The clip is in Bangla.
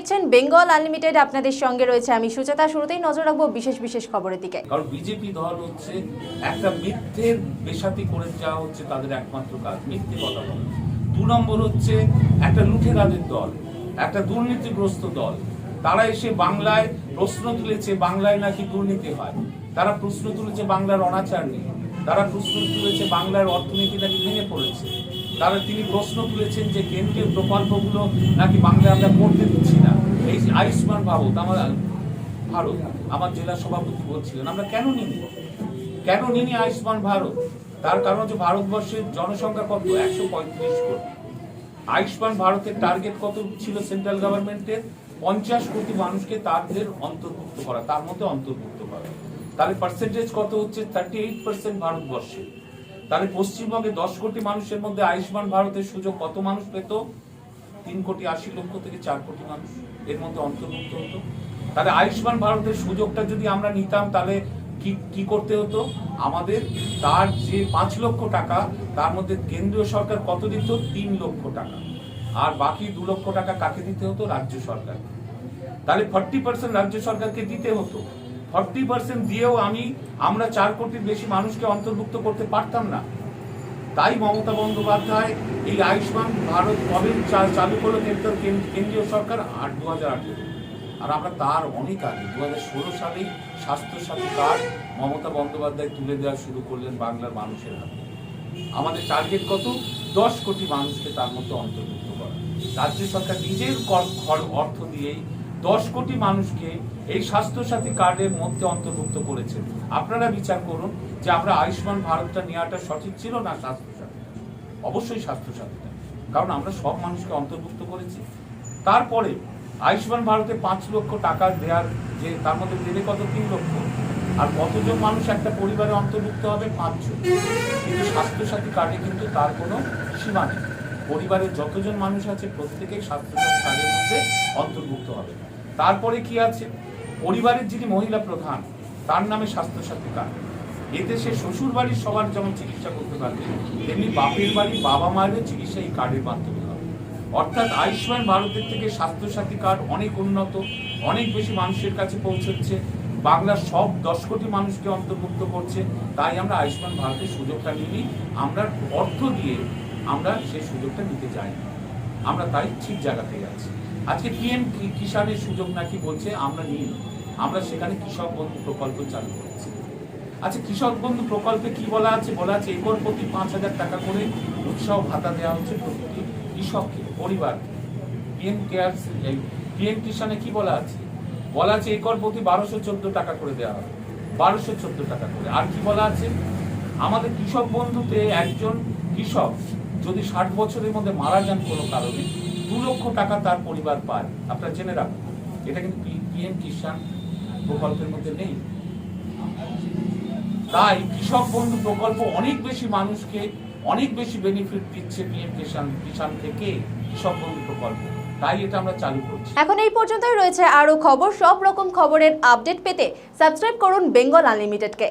দেখছেন বেঙ্গল আনলিমিটেড, আপনাদের সঙ্গে রয়েছে আমি সুচেতা শুরুতেই নজর রাখব বিশেষ বিশেষ খবরের দিকে। কারণ বিজেপি দল হচ্ছে একটা মিথ্যের বেসাতি করে যাওয়া হচ্ছে তাদের একমাত্র কাজ, মিথ্যে কথা বলা। দু নম্বর হচ্ছে একটা লুঠেরাদের দল, একটা দুর্নীতিগ্রস্ত দল। তারা এসে বাংলায় প্রশ্ন তুলেছে, বাংলায় নাকি দুর্নীতি হয়। তারা প্রশ্ন তুলেছে বাংলার অনাচার নিয়ে। তারা প্রশ্ন তুলেছে বাংলার অর্থনীতি নাকি ভেঙে পড়েছে। তারা তিনি প্রশ্ন তুলেছেন যে কেন্দ্রীয় প্রকল্পগুলো নাকি বাংলায় আমরা করতে দিচ্ছি। আয়ুষ্মান ভারত আমার ভারত, আমার জেলা সভাপতি বলছিলেন, আমরা কেন নিনি কেন নিনি আয়ুষ্মান ভারত? তার কারণ হচ্ছে ভারতবর্ষের জনসংখ্যা কত? একশো পঁয়ত্রিশ কোটি। আয়ুষ্মান ভারতের টার্গেট কত ছিল সেন্ট্রাল গভর্নমেন্টের পঞ্চাশ কোটি মানুষকে তাদের অন্তর্ভুক্ত করা, তার মধ্যে অন্তর্ভুক্ত করা। তাহলে পার্সেন্টেজ কত হচ্ছে? থার্টি এইট পার্সেন্ট ভারতবর্ষে। তাহলে পশ্চিমবঙ্গে দশ কোটি মানুষের মধ্যে আয়ুষ্মান ভারতের সুযোগ কত মানুষ পেত? তিন কোটি আশি লক্ষ থেকে চার কোটি মানুষ এর মধ্যে অন্তর্ভুক্ত হতো। তাহলে আয়ুষ্মান ভারতের সুযোগটা যদি আমরা নিতাম, তাহলে কি কি করতে হতো? আমাদের তার যে পাঁচ লক্ষ টাকা, তার মধ্যে কেন্দ্রীয় সরকার কত দিত? তিন লক্ষ টাকা। আর বাকি দু লক্ষ টাকা কাকে দিতে হতো? রাজ্য সরকার তাহলে ফর্টি পার্সেন্ট রাজ্য সরকারকে দিতে হতো। ফর্টি পার্সেন্ট দিয়েও আমি, আমরা চার কোটির বেশি মানুষকে অন্তর্ভুক্ত করতে পারতাম না। তাই মমতা বন্দ্যোপাধ্যায় এই আয়ুষ্মান ভারত কবে চালু করল কেন্দ্র- কেন্দ্রীয় সরকার? আট দু হাজার আর আমরা তার অনেক আগে দু হাজার ষোলো সালেই স্বাস্থ্যসাথী কার্ড মমতা বন্দ্যোপাধ্যায় তুলে দেওয়া শুরু করলেন বাংলার মানুষের হাতে। আমাদের টার্গেট কত? দশ কোটি মানুষকে তার মধ্যে অন্তর্ভুক্ত করা। রাজ্য সরকার নিজের অর্থ দিয়েই দশ কোটি মানুষকে এই স্বাস্থ্যসাথী কার্ডের মধ্যে অন্তর্ভুক্ত করেছে। আপনারা বিচার করুন যে আমরা আয়ুষ্মান ভারতটা নেওয়াটা সঠিক ছিল না স্বাস্থ্যসাথী? অবশ্যই স্বাস্থ্যসাথীটা। কারণ আমরা সব মানুষকে অন্তর্ভুক্ত করেছি। তারপরে আয়ুষ্মান ভারতে পাঁচ লক্ষ টাকা দেওয়ার যে, তার মধ্যে দেবে কত? তিন লক্ষ। আর কতজন মানুষ একটা পরিবারে অন্তর্ভুক্ত হবে? পাঁচজন। কিন্তু স্বাস্থ্যসাথী কার্ডে কিন্তু তার কোনো সীমা নেই। পরিবারের যতজন মানুষ আছে প্রত্যেকেই স্বাস্থ্যসাথী কার্ডের মধ্যে অন্তর্ভুক্ত হবে। তারপরে কি আছে? পরিবারের যিনি মহিলা প্রধান, তার নামে স্বাস্থ্যসাথী কার্ড। সে শ্বশুর বাড়ির সবার যেমন চিকিৎসা করতে পারবে, তেমনি বাপের বাড়ি বাবা মায়েরও চিকিৎসা এই কার্ডের মাধ্যমে হবে। অর্থাৎ আয়ুষ্মান ভারতের থেকে স্বাস্থ্যসাথী কার্ড অনেক উন্নত, অনেক বেশি মানুষের কাছে পৌঁছচ্ছে বাংলার সব দশ কোটি মানুষকে অন্তর্ভুক্ত করছে। তাই আমরা আয়ুষ্মান ভারতের সুযোগটা নিই, আমরা অর্থ দিয়ে আমরা সেই সুযোগটা নিতে চাই। আমরা তাই ঠিক জায়গাতে আছি। আজকে পিএম কিষানের সুযোগ নাকি বলছে, আমরা নিই আমরা সেখানে কৃষক বন্ধু প্রকল্প চালু করেছি। আচ্ছা কৃষক বন্ধু প্রকল্পে কি বলা আছে? বলা আছে, একর প্রতি পাঁচ হাজার টাকা করে উৎসাহ ভাতা দেওয়া হচ্ছে প্রতিটি কৃষককে, পরিবার। পিএম কেয়ার পিএম কিষানে কি বলা আছে? বলা আছে একর প্রতি বারোশো চোদ্দ টাকা করে দেওয়া হবে। বারোশো চোদ্দ টাকা করে। আর কি বলা আছে? আমাদের কৃষক বন্ধুতে একজন কৃষক যদি ষাট বছরের মধ্যে মারা যান কোনো কারণে, দু লক্ষ টাকা তার পরিবার পায়। আপনারা জেনে রাখুন, এটা কিন্তু পিএম কিষাণ প্রকল্পের মধ্যে নেই। তাই কৃষক বন্ধু প্রকল্প অনেক বেশি মানুষকে অনেক বেশি বেনিফিট দিচ্ছে পিএম কিষান কিষান থেকে কৃষক বন্ধু প্রকল্প। তাই এটা আমরা চালু করছি। এখন এই পর্যন্তই রয়েছে আরও খবর। সব রকম খবরের আপডেট পেতে সাবস্ক্রাইব করুন বেঙ্গল আনলিমিটেডকে